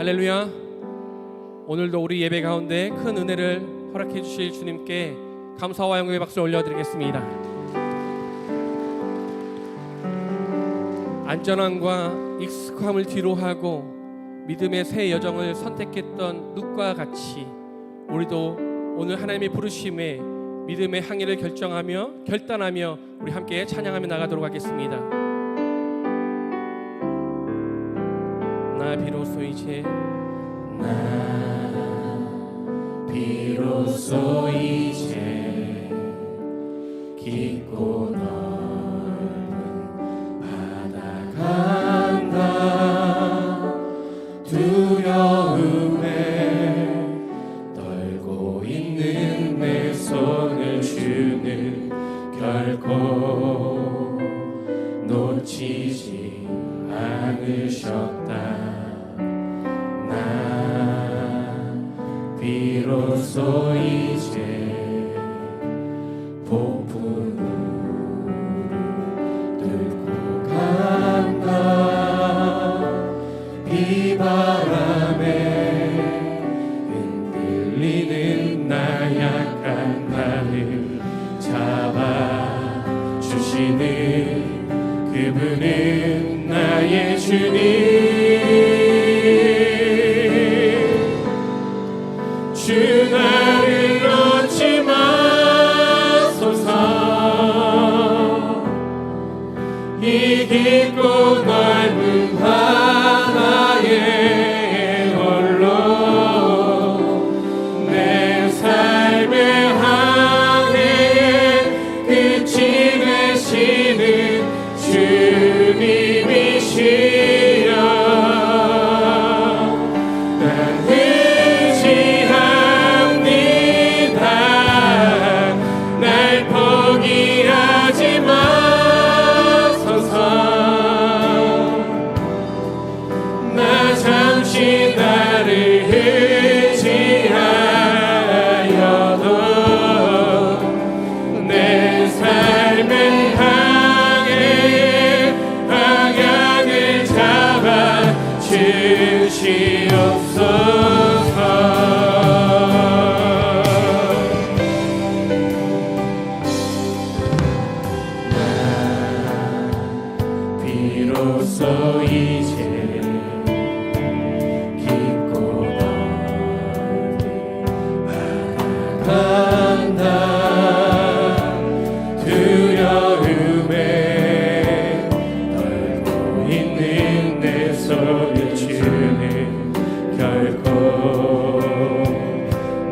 할렐루야. 오늘도 우리 예배 가운데 큰 은혜를 허락해 주실 주님께 감사와 영광의 박수를 올려드리겠습니다. 안전함과 익숙함을 뒤로하고 믿음의 새 여정을 선택했던 룻과 같이 우리도 오늘 하나님의 부르심에 믿음의 항해를 결정하며 결단하며 우리 함께 찬양하며 나가도록 하겠습니다. 나 비로소 이제. 비로소 이제 깊고 넓 비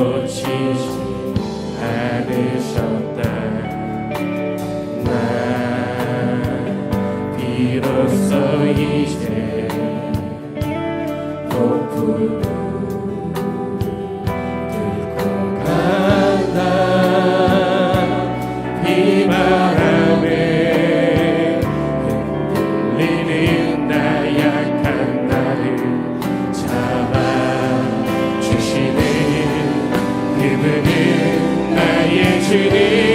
noite 나의 주님.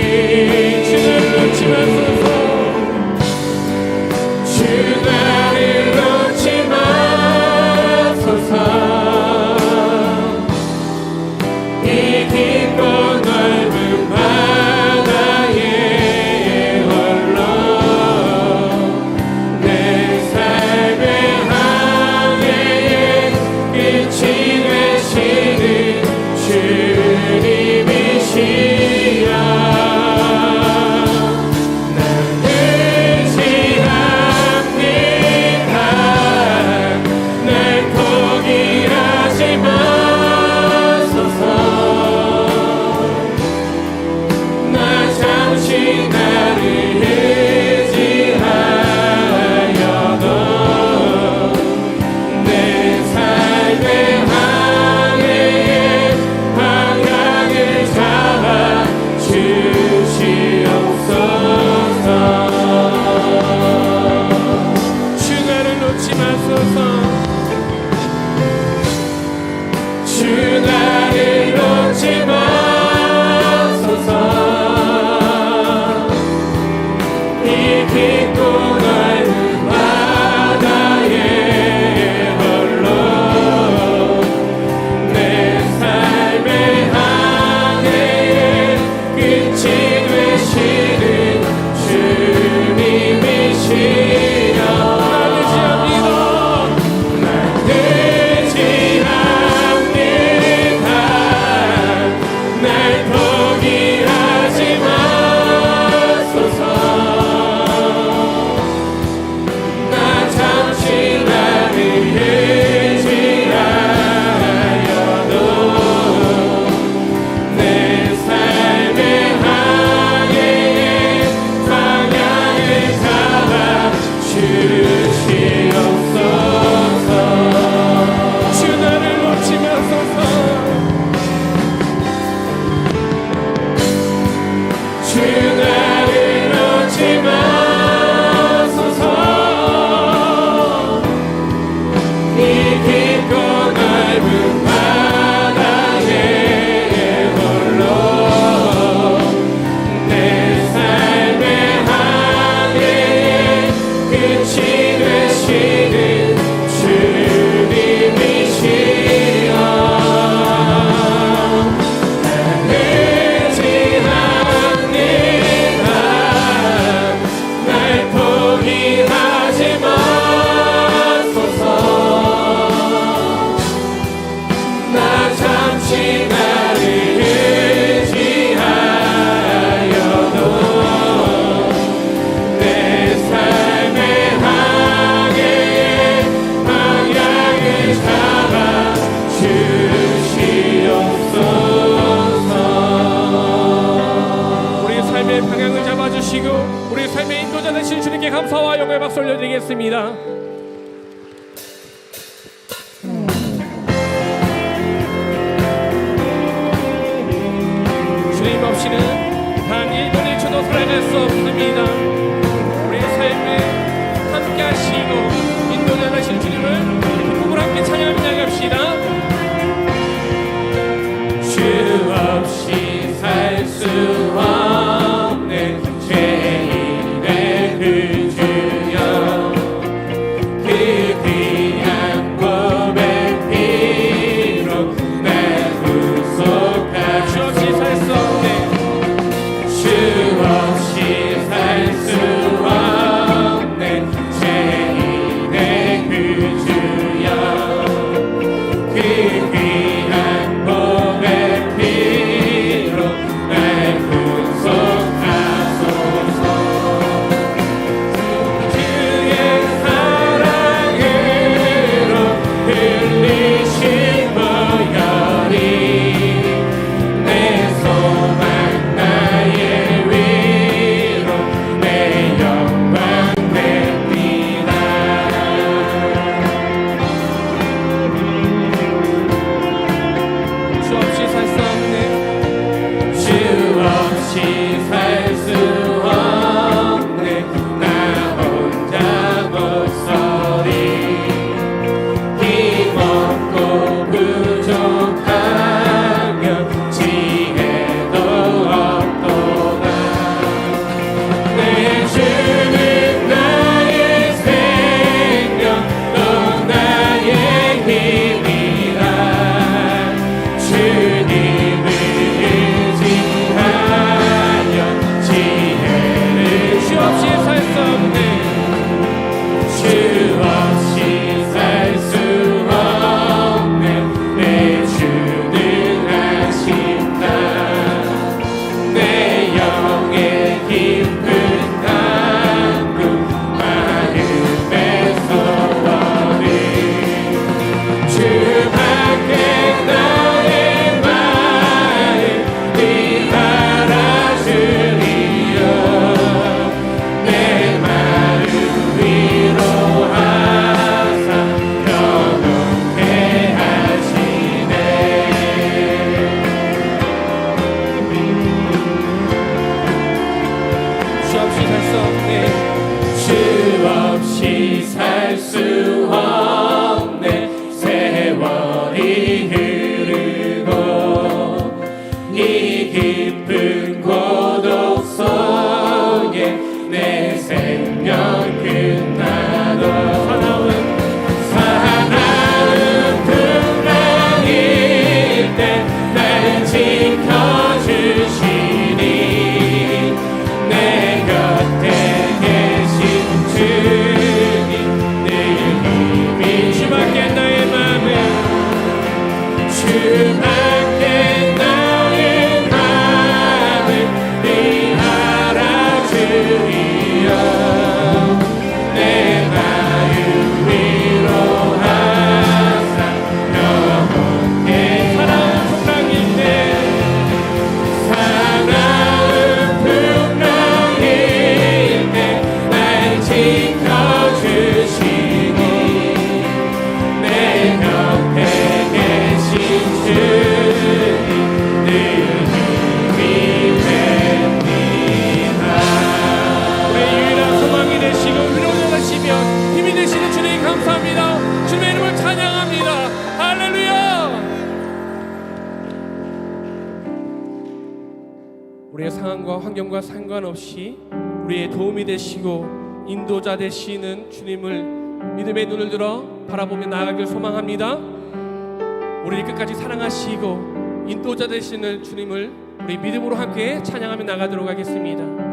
환경과 상관없이 우리의 도움이 되시고 인도자 되시는 주님을 믿음의 눈을 들어 바라보며 나아가길 소망합니다. 우리 끝까지 사랑하시고 인도자 되시는 주님을 우리 믿음으로 함께 찬양하며 나가도록 하겠습니다.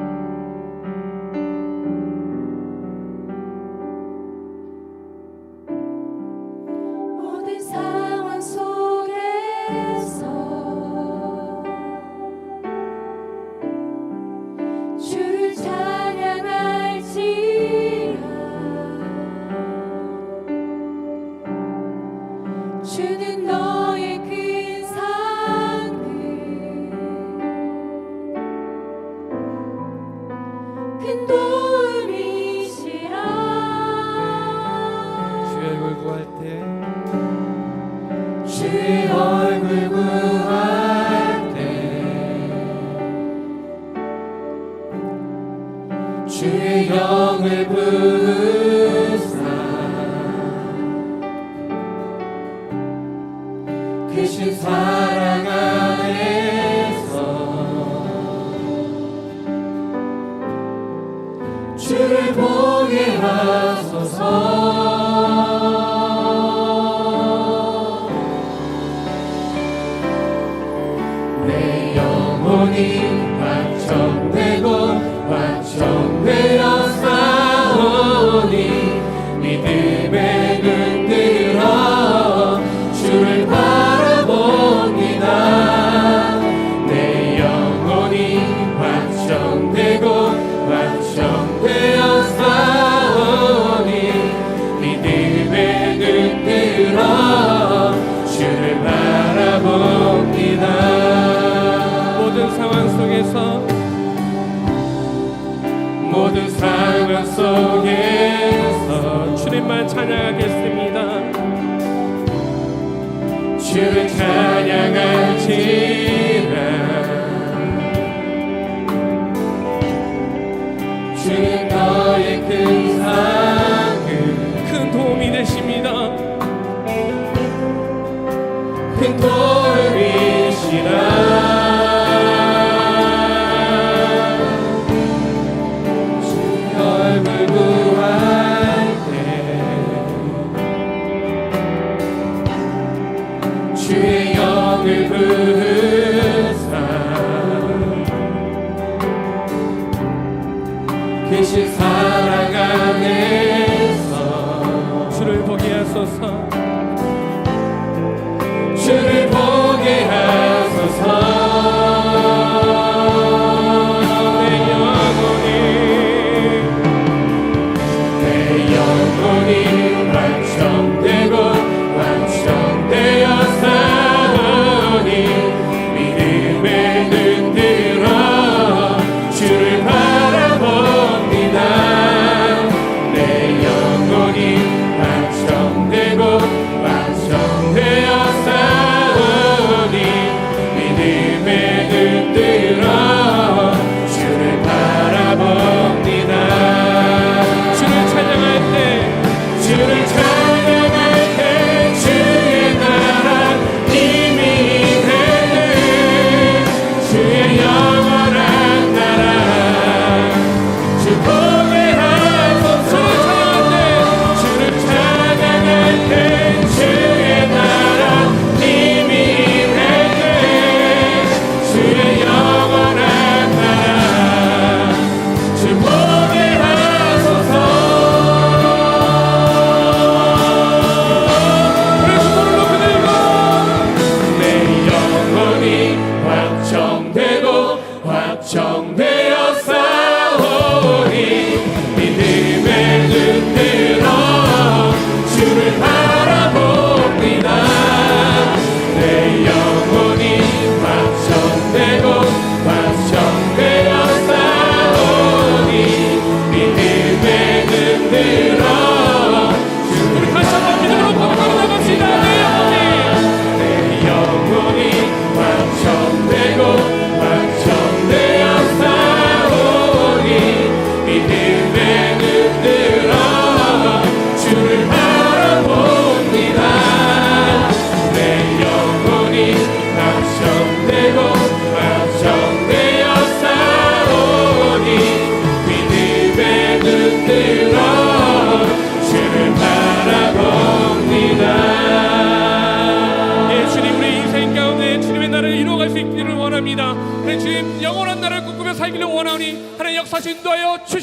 soul. 계신 사랑 안에서 주를 보게 하소서.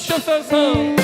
seu Sansão.